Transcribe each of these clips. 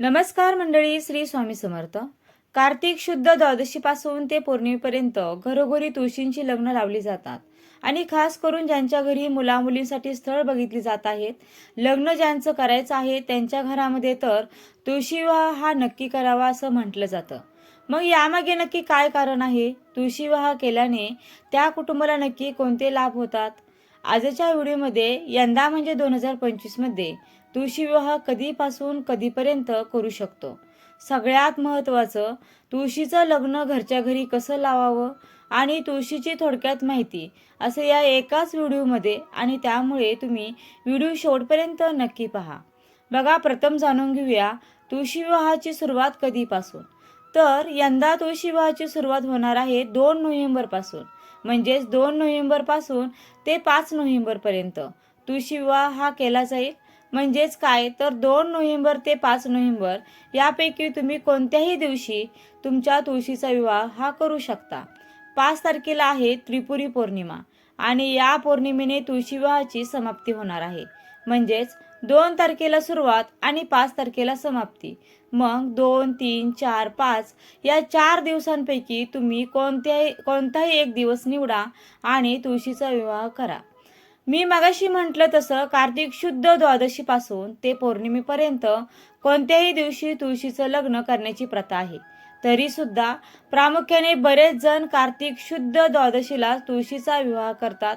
नमस्कार मंडळी श्री स्वामी समर्थ. कार्तिक शुद्ध द्वादशीपासून ते पौर्णिमेपर्यंत घरोघरी तुळशींची लग्न लावली जातात. आणि खास करून ज्यांच्या घरी मुलामुलींसाठी स्थळ बघितली जात आहेत लग्न ज्यांचं करायचं आहे त्यांच्या घरामध्ये तर तुळशी विवाह हा नक्की करावा असं म्हटलं जातं. मग यामागे नक्की काय कारण आहे? तुळशी विवाह केल्याने त्या कुटुंबाला नक्की कोणते लाभ होतात? आजच्या व्हिडिओमध्ये यंदा म्हणजे दोन हजार पंचवीसमध्ये तुळशी विवाह कधीपासून कधीपर्यंत करू शकतो? सगळ्यात महत्त्वाचं तुळशीचं लग्न घरच्या घरी कसं लावावं आणि तुळशीची थोडक्यात माहिती असं या एकाच व्हिडिओमध्ये आणि त्यामुळे तुम्ही व्हिडिओ शेवटपर्यंत नक्की पहा. बघा प्रथम जाणून घेऊया तुळशी विवाहाची सुरुवात कधीपासून. तर यंदा तुळशी विवाहाची सुरुवात होणार आहे दोन नोव्हेंबरपासून. म्हणजेच दोन नोव्हेंबरपासून ते पाच नोव्हेंबरपर्यंत. तुळशी विवाह हा केला जाईल म्हणजेच काय? तर दोन नोव्हेंबर ते पाच नोव्हेंबर यापैकी तुम्ही कोणत्याही दिवशी तुमच्या तुळशीचा विवाह हा करू शकता. पाच तारखेला आहे त्रिपुरी पौर्णिमा आणि या पौर्णिमेने तुळशी विवाहाची समाप्ती होणार आहे. म्हणजेच दोन तारखेला सुरुवात आणि पाच तारखेला समाप्ती. मग दोन तीन चार पाच या चार दिवसांपैकी तुम्ही कोणत्याही कोणताही एक दिवस निवडा आणि तुळशीचा विवाह करा. मी मगाशी म्हटलं तसं कार्तिक शुद्ध द्वादशीपासून ते पौर्णिमेपर्यंत कोणत्याही दिवशी तुळशीचं लग्न करण्याची प्रथा आहे. तरी सुद्धा प्रामुख्याने बरेच जण कार्तिक शुद्ध द्वादशीला तुळशीचा विवाह करतात.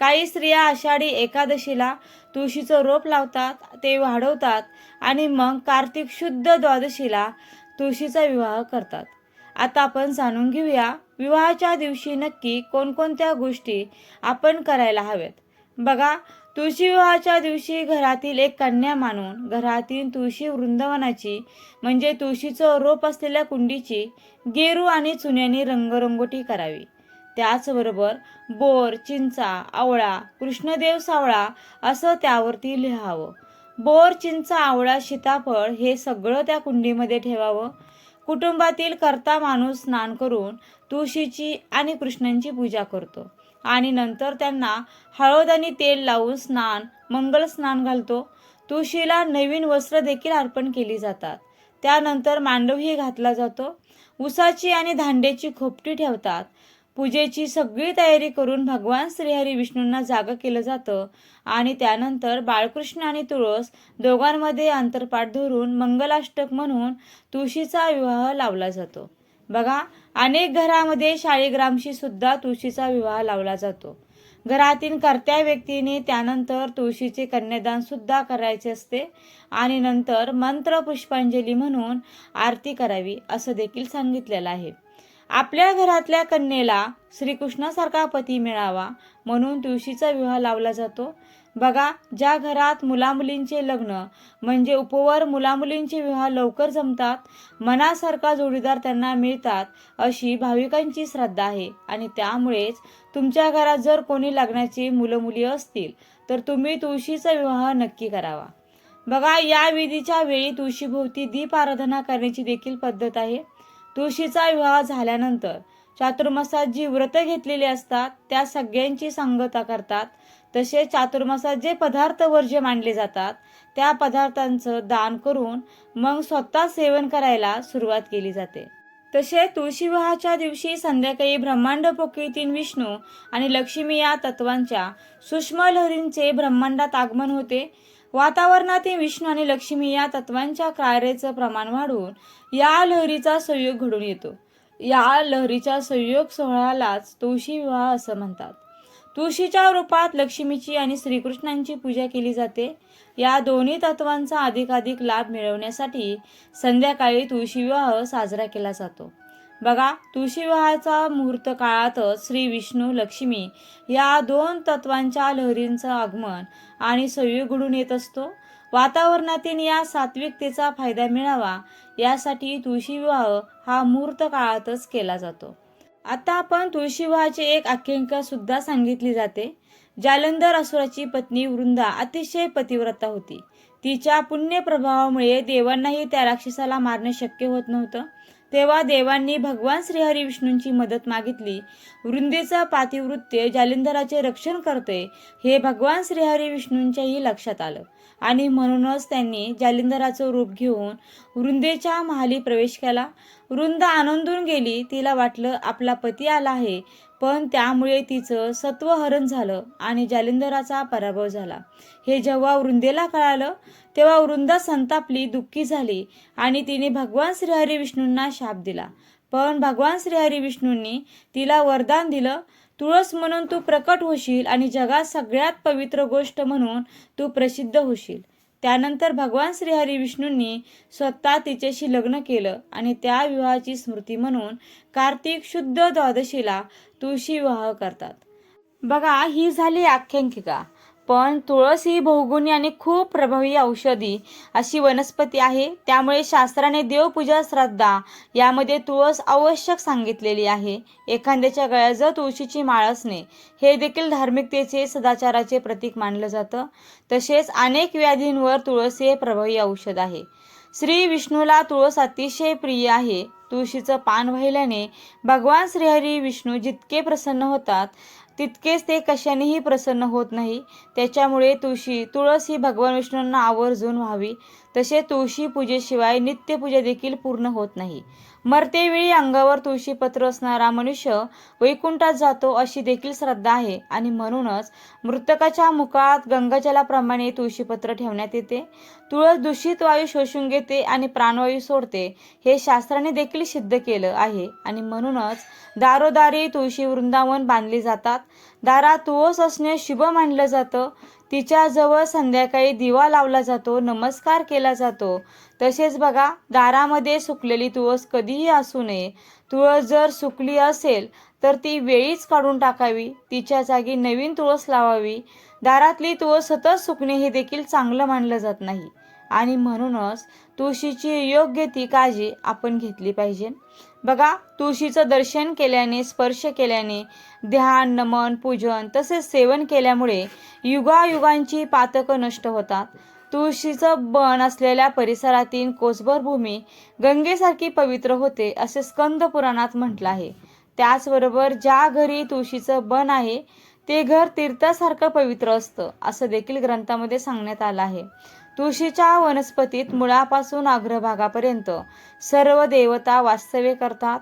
काही स्त्रिया आषाढी एकादशीला तुळशीचं रोप लावतात ते वाढवतात आणि मग कार्तिक शुद्ध द्वादशीला तुळशीचा विवाह करतात. आता आपण जाणून घेऊया विवाहाच्या दिवशी नक्की कोणकोणत्या गोष्टी आपण करायला हव्यात. बघा तुळशी विवाहाच्या दिवशी घरातील एक कन्या मानून घरातील तुळशी वृंदावनाची म्हणजे तुळशीचं रोप असलेल्या कुंडीची गेरू आणि चुन्यानी रंगरंगोटी करावी. त्याचबरोबर बोर चिंचा आवळा कृष्णदेव सावळा असं त्यावरती लिहावं. बोर चिंचा आवळा सीताफळ हे सगळं त्या कुंडीमध्ये ठेवावं. कुटुंबातील कर्ता माणूस स्नान करून तुळशीची आणि कृष्णांची पूजा करतो. आणि नंतर त्यांना हळद आणि तेल लावून स्नान मंगल स्नान घालतो. तुळशीला नवीन वस्त्र देखील अर्पण केली जातात. त्यानंतर मांडवही घातला जातो. उसाची आणि धांड्याची खोपटी ठेवतात. पूजेची सगळी तयारी करून भगवान श्रीहरी विष्णूंना जागा केलं जातं आणि त्यानंतर बाळकृष्ण आणि तुळस दोघांमध्ये अंतरपाठ धरून मंगलाष्टक म्हणून तुळशीचा विवाह लावला जातो. बघा अनेक घरामध्ये शाळीग्रामशी सुद्धा तुळशीचा विवाह लावला जातो. घरातील कर्त्या व्यक्तीने त्यानंतर तुळशीचे कन्यादान सुद्धा करायचे असते आणि नंतर मंत्र पुष्पांजली म्हणून आरती करावी असं देखील सांगितलेलं आहे. आपल्या घरातल्या कन्येला श्रीकृष्णासारखा पती मिळावा म्हणून तुळशीचा विवाह लावला जातो. बघा ज्या घरात मुलामुलींचे लग्न म्हणजे उपवर मुलामुलींचे विवाह लवकर जमतात मनासारखा जोडीदार त्यांना मिळतात अशी भाविकांची श्रद्धा आहे. आणि त्यामुळेच तुमच्या घरात जर कोणी लग्नाची मुलं मुली असतील तर तुम्ही तुळशीचा विवाह नक्की करावा. बघा या विधीच्या वेळी तुळशीभोवती दीप आराधना करण्याची देखील पद्धत आहे. तुळशीचा विवाह झाल्यानंतर चातुर्मासात जी व्रतं घेतलेली असतात त्या सगळ्यांची सांगता करतात. तसेच चातुर्मासात जे पदार्थ वर्ज्य मानले जातात. त्या पदार्थांचं दान करून मग स्वतः सेवन करायला सुरुवात केली जाते. तसे तुळशी विवाहाच्या दिवशी संध्याकाळी ब्रह्मांड पोकळीतील विष्णू आणि लक्ष्मी या तत्वांच्या सूक्ष्म लहरींचे ब्रह्मांडात आगमन होते. वातावरणातील विष्णू आणि लक्ष्मी या तत्वांच्या कार्याचं प्रमाण वाढवून या लहरीचा संयोग घडून येतो. या लहरीच्या संयोग सोहळ्यालाच तुळशी विवाह असं म्हणतात. तुळशीच्या रूपात लक्ष्मीची आणि श्रीकृष्णांची पूजा केली जाते. या दोन्ही तत्वांचा अधिकाधिक लाभ मिळवण्यासाठी संध्याकाळी तुळशी विवाह साजरा केला जातो. बघा तुळशी विवाहाचा मुहूर्त काळातच श्री विष्णू लक्ष्मी या दोन तत्वांच्या लहरींचं आगमन आणि संयोग घडून येत असतो. वातावरणातील या सात्विकतेचा फायदा मिळावा यासाठी तुळशी विवाह हा मुहूर्त काळातच केला जातो. आता आपण तुळशी विवाहाची एक आख्यायिका सुद्धा सांगितली जाते. जालंधर असुराची पत्नी वृंदा अतिशय पतिव्रता होती. तिच्या पुण्य प्रभावामुळे देवांनाही त्या राक्षसाला मारणे शक्य होत नव्हतं. तेव्हा देवांनी भगवान श्रीहरी विष्णूंची मदत मागितली. वृंदेचा पातिवृत्य जालिंधराचे रक्षण करते हे भगवान श्रीहरी विष्णूंच्याही लक्षात आलं. आणि म्हणूनच त्यांनी जालिंदराचं रूप घेऊन वृंदेच्या महाली प्रवेश केला. वृंद आनंदून गेली तिला वाटलं आपला पती आला आहे पण त्यामुळे तिचं सत्वहरण झालं आणि जालिंदराचा पराभव झाला. हे जेव्हा वृंदेला कळालं तेव्हा वृंदा संतापली दुःखी झाली आणि तिने भगवान श्रीहरी विष्णूंना शाप दिला. पण भगवान श्रीहरी विष्णूंनी तिला वरदान दिलं तुळस म्हणून तू प्रकट होशील आणि जगात सगळ्यात पवित्र गोष्ट म्हणून तू प्रसिद्ध होशील. त्यानंतर भगवान श्रीहरी विष्णूंनी स्वतः तिच्याशी लग्न केलं आणि त्या विवाहाची स्मृती म्हणून कार्तिक शुद्ध द्वादशीला तुळशी विवाह करतात. बघा ही झाली आख्यांकिका पण तुळस ही बहुगुणी आणि खूप प्रभावी औषधी अशी वनस्पती आहे. त्यामुळे शास्त्राने देवपूजा श्रद्धा यामध्ये तुळस आवश्यक सांगितलेली आहे. एखाद्याच्या गळ्याजवळ जर तुळशीची माळ असणे हे देखील धार्मिकतेचे सदाचाराचे प्रतीक मानलं जातं. तसेच अनेक व्याधींवर तुळस हे प्रभावी औषध आहे. श्री विष्णूला तुळस अतिशय प्रिय आहे. तुळशीचं पान वाहिल्याने भगवान श्रीहरी विष्णू जितके प्रसन्न होतात तितकेच ते कशानेही प्रसन्न होत नाही. त्याच्यामुळे तुळशी तुळस ही भगवान विष्णूंना आवर्जून व्हावी. तसे तुळशी पूजेशिवाय नित्यपूजा देखील पूर्ण होत नाही. मरतेवेळी अंगावर तुळशीपत्र असणारा मनुष्य वैकुंठात जातो अशी देखील श्रद्धा आहे. आणि म्हणूनच मृतकाच्या मुखात गंगाजलाप्रमाणे तुळशीपत्र ठेवण्यात येते. तुळस दूषित वायू शोषून घेते आणि प्राणवायू सोडते हे शास्त्राने देखील सिद्ध केलं आहे. आणि म्हणूनच दारोदारी तुळशी वृंदावन बांधली जातात. दारात तुळस असणे शुभ मानलं जातं. तिच्याजवळ संध्याकाळी दिवा लावला जातो नमस्कार केला जातो. तसेच बघा दारामध्ये सुकलेली तुळस कधीही असू नये. तुळस जर सुकली असेल तर ती वेळीच काढून टाकावी. तिच्या जागी नवीन तुळस लावावी. दारातली तुळस सतत सुकणे हे देखील चांगलं मानलं जात नाही. आणि म्हणूनच तुळशीची योग्य ती काळजी आपण घेतली पाहिजे. बघा तुळशीचं दर्शन केल्याने स्पर्श केल्याने ध्यान नमन पूजन तसेच सेवन केल्यामुळे युगायुगांची पातकं नष्ट होतात. तुळशीचं बन असलेल्या परिसरातील कोसभर भूमी गंगेसारखी पवित्र होते असे स्कंद पुराणात म्हटलं आहे. त्याचबरोबर ज्या घरी तुळशीचं बन आहे ते घर तीर्थासारखं पवित्र असतं असं देखील ग्रंथामध्ये सांगण्यात आलं आहे. तुळशीच्या वनस्पतीत मुळापासून अग्रभागापर्यंत सर्व देवता वास्तव्य करतात.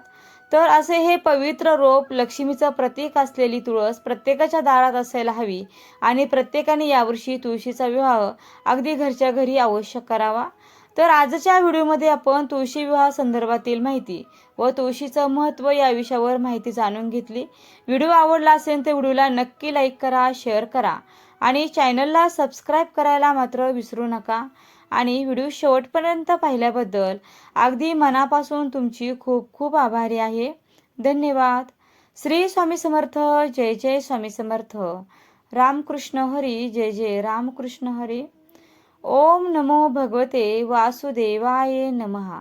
तर असे हे पवित्र रोप लक्ष्मीचं प्रतीक असलेली तुळस प्रत्येकाच्या दारात असायला हवी आणि प्रत्येकाने यावर्षी तुळशीचा विवाह अगदी घरच्या घरी आवश्यक करावा. तर आजच्या व्हिडिओमध्ये आपण तुळशी विवाह संदर्भातील माहिती व तुळशीचं महत्त्व या विषयावर माहिती जाणून घेतली. व्हिडिओ आवडला असेल तर व्हिडिओला नक्की लाईक करा शेअर करा आणि चॅनलला सबस्क्राईब करायला मात्र विसरू नका. आणि व्हिडिओ शेवटपर्यंत पाहिल्याबद्दल अगदी मनापासून तुमची खूप खूप आभारी आहे. धन्यवाद. श्री स्वामी समर्थ जय जय स्वामी समर्थ. रामकृष्ण हरी जय जय रामकृष्ण हरी. ओम नमो भगवते वासुदेवाय नमहा